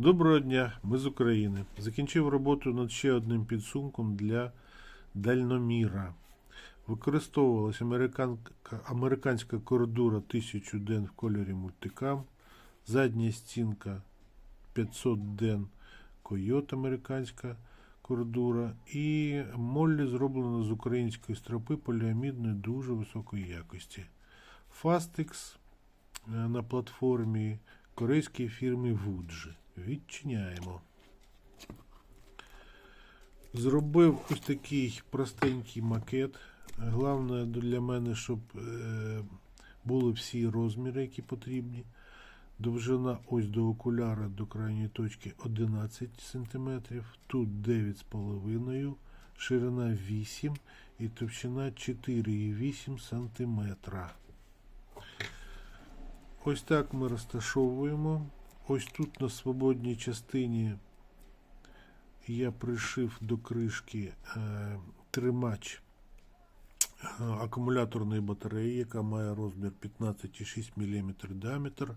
Доброго дня, ми з України. Закінчив роботу над ще одним підсумком для дальноміра. Використовувалася американська кордура 1000 ден в кольорі мультикам, задня стінка 500 ден койот американська кордура і моллі зроблено з української стропи поліамідної дуже високої якості. Fastix е, на платформі корейської фірми Вуджі. Відчиняємо. Зробив ось такий простенький макет. Головне для мене, щоб е, були всі розміри, які потрібні. Довжина ось до окуляра до крайньої точки 11 см, тут 9,5 ширина 8 і товщина 4,8 см. Ось так ми розташовуємо. Ось тут на свободній частині я пришив до кришки е, тримач е, акумуляторної батареї, яка має розмір 15,6 мм діаметр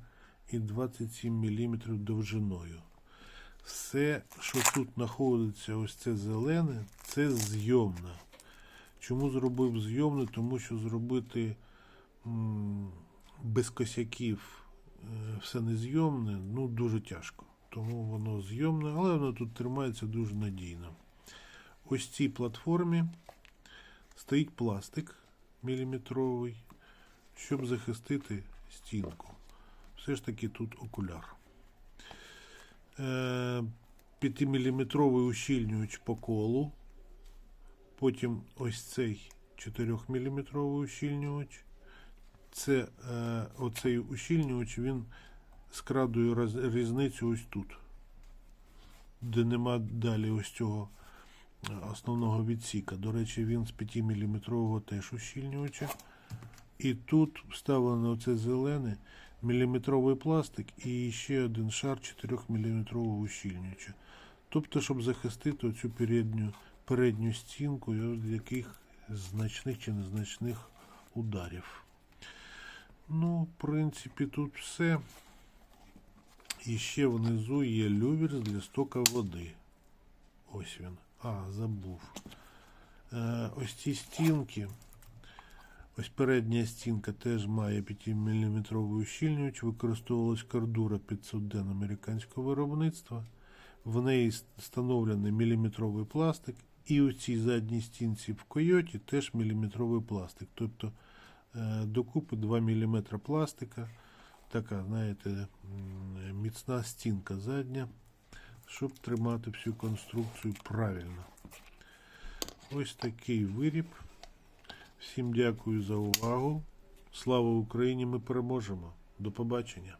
і 27 мм довжиною. Все, що тут знаходиться, ось це зелене, це зйомне. Чому зробив зйомне? Тому що зробити м, без косяків все незйомне, ну дуже тяжко. Тому воно зйомне, але воно тут тримається дуже надійно. Ось цій платформі стоїть пластик міліметровий, щоб захистити стінку. Все ж таки тут окуляр. 5-мм ущільнювач по колу. Потім ось цей 4-мм ущільнювач це е, оцей ущільнювач, він скрадує різницю ось тут, де нема далі ось цього е, основного відсіка. До речі, він з 5-мм теж ущільнювача. І тут вставлено оце зелене міліметровий пластик і ще один шар 4-мм ущільнювача. Тобто, щоб захистити оцю передню, передню стінку від яких значних чи незначних ударів. Ну, в принципі, тут все. І ще внизу є лювер для стока води. Ось він. А, забув. Е, ось ці стінки. Ось передня стінка теж має 5-мм ущільнювач. Використовувалась кордура 500 ден американського виробництва. В неї встановлений міліметровий пластик. І у цій задній стінці в койоті теж міліметровий пластик. Тобто докупи 2 мм пластика. Така, знаєте, міцна стінка задня, щоб тримати всю конструкцію правильно. Ось такий виріб. Всім дякую за увагу. Слава Україні! Ми переможемо. До побачення.